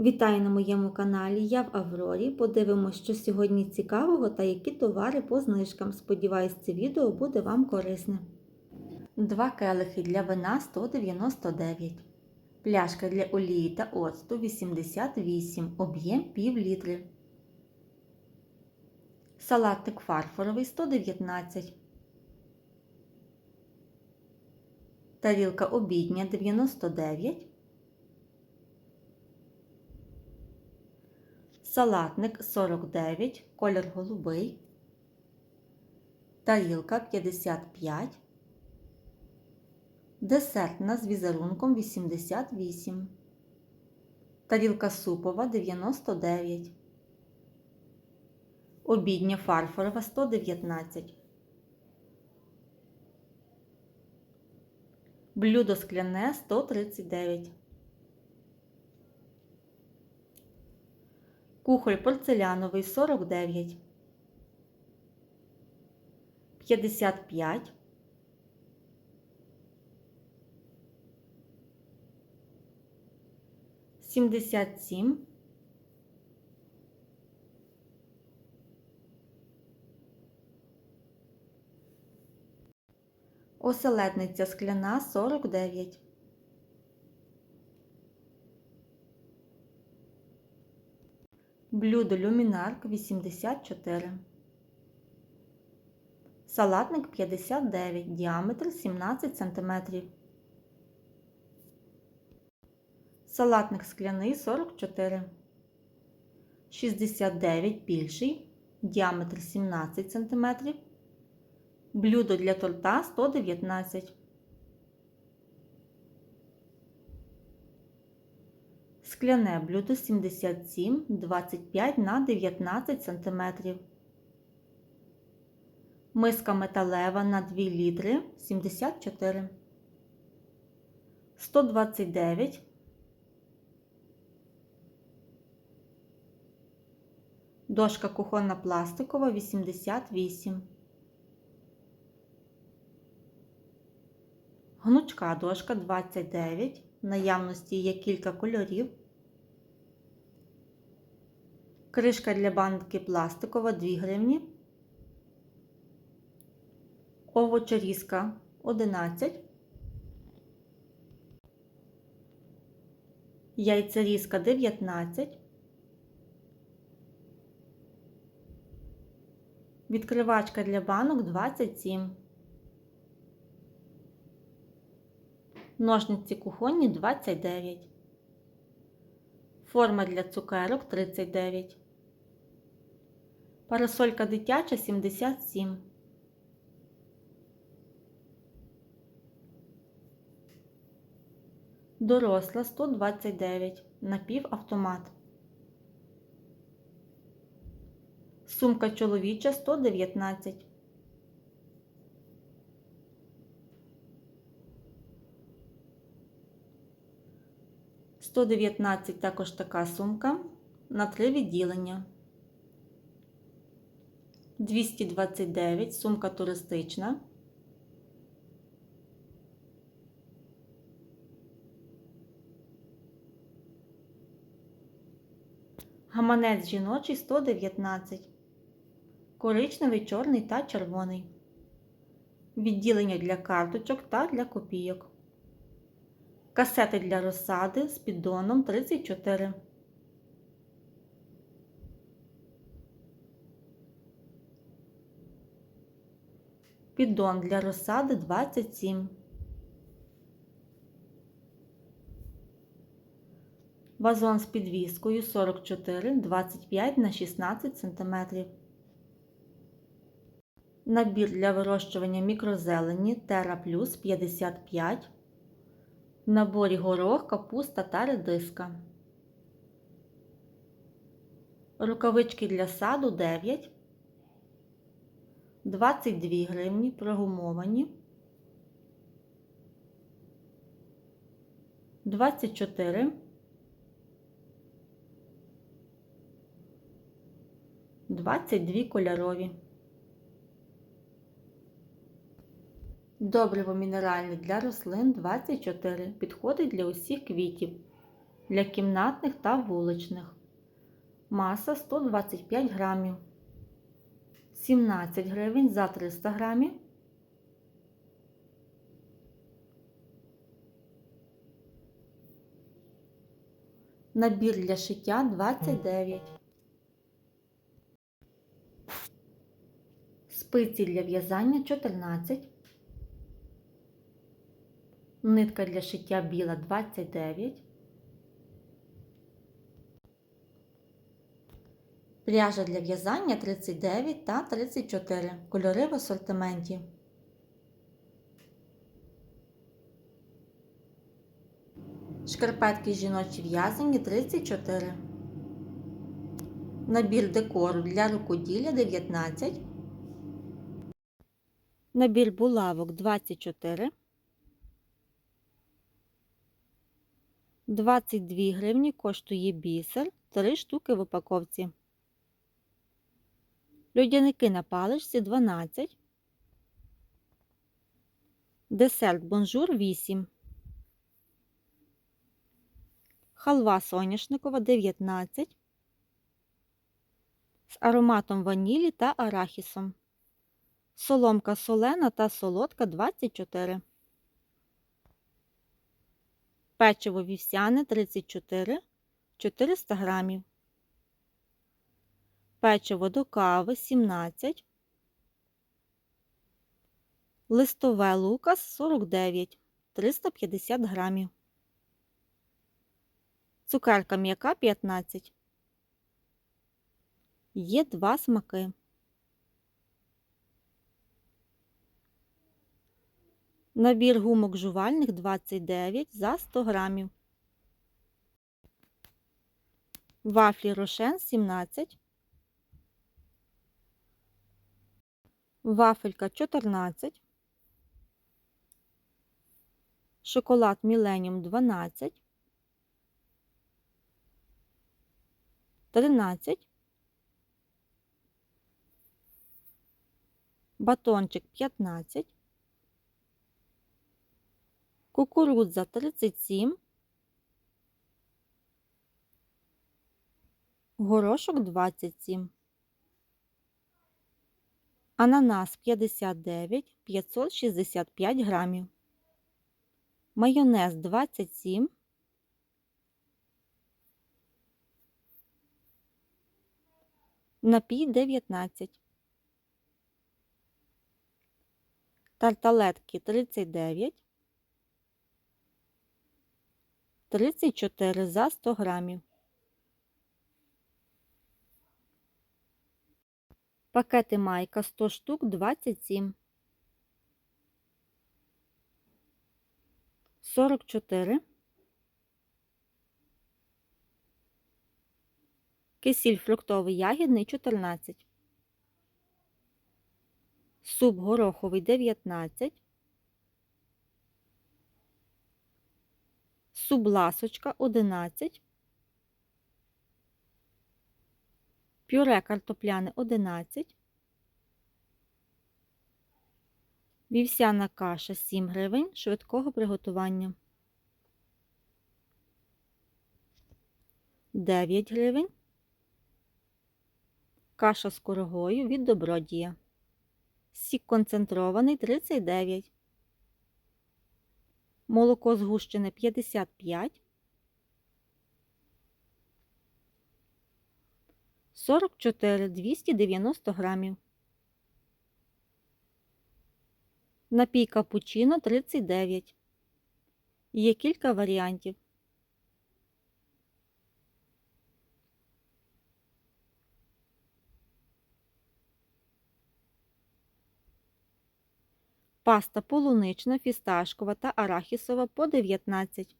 Вітаю на моєму каналі. Я в Аврорі. Подивимося, що сьогодні цікавого та які товари по знижкам. Сподіваюсь, це відео буде вам корисне. Два келихи для вина 199. Пляшка для олії та оцту 88, об'єм пів літри. Салатник фарфоровий 119. Тарілка обідня 99. Салатник 49, колір голубий, тарілка 55, десертна з візерунком 88, тарілка супова 99, обідня фарфорова 119, блюдо скляне 139. Кухоль порцеляновий 49, 55, 77, 'Оселедниця скляна 49. Блюдо люмінарк 84. Салатник 59, діаметр 17 см. Салатник скляний 44. 69 більший, діаметр 17 см. Блюдо для торта 119. Скляне блюдо 77 25 на 19 см. Миска металева на 2 літри 74. 129. Дошка кухонна пластикова 88. Гнучка дошка 29. В наявності є кілька кольорів. Кришка для банки пластикова 2 гривні. Овочерізка 11. Яйцерізка 19. Відкривачка для банок 27. Ножниці кухонні 29. Форма для цукерок 39. Парасолька дитяча 77. Доросла 129. Напівавтомат. Сумка чоловіча 119. Сто дев'ятнадцять також така сумка на три відділення. 229 сумка туристична. Гаманець жіночий 119. Коричневий, чорний та червоний. Відділення для карточок та для копійок. Касети для розсади з піддоном 34. Піддон для розсади 27. Вазон з підвіскою 44, 25 на 16 см. Набір для вирощування мікрозелені Terra Plus 55. В наборі горох, капуста та редиска. Рукавички для саду 9. 22 гривні прогумовані. 24. 22 кольорові. Добриво мінеральне для рослин 24. Підходить для усіх квітів. для кімнатних та вуличних. Маса 125 грамів. 17 гривень за 300 грамів. Набір для шиття 29. Спиці для в'язання 14. Нитка для шиття біла 29. Пряжа для в'язання 39 та 34. Кольори в асортименті. Шкарпетки жіночі в'язані 34. Набір декору для рукоділля 19. Набір булавок 24. 22 гривні коштує бісер. 3 штуки в упаковці. Льодяники на паличці 12. Десерт бонжур 8. Халва соняшникова 19. З ароматом ванілі та арахісом. Соломка солена та солодка 24. Печиво вівсяне 34 400 грамів. Печиво до кави 17. Листове лукас 49 350 грамів. Цукерка м'яка 15. Є два смаки. Набір гумок жувальних 29 за 100 грамів. Вафлі рошен 17. Вафелька 14. Шоколад Міленіум 12. 13. Батончик 15. Кукурудза 37. Горошок 27. Ананас 59 565 грамів. Майонез 27. Напій 19. Тарталетки 39. 34 за 100 грамів. Пакети майка 100 штук 27. 44. Кисіль фруктовий ягідний 14. Суп гороховий 19. Суп ласочка 11. Пюре картопляне 11. Вівсяна каша 7 гривень швидкого приготування. 9 гривень. Каша з курагою від добродія. Сік концентрований 39. Молоко згущене 55. 44 290 грамів. Напій капучино 39. Є кілька варіантів. Паста полунична, фісташкова та арахісова по 19.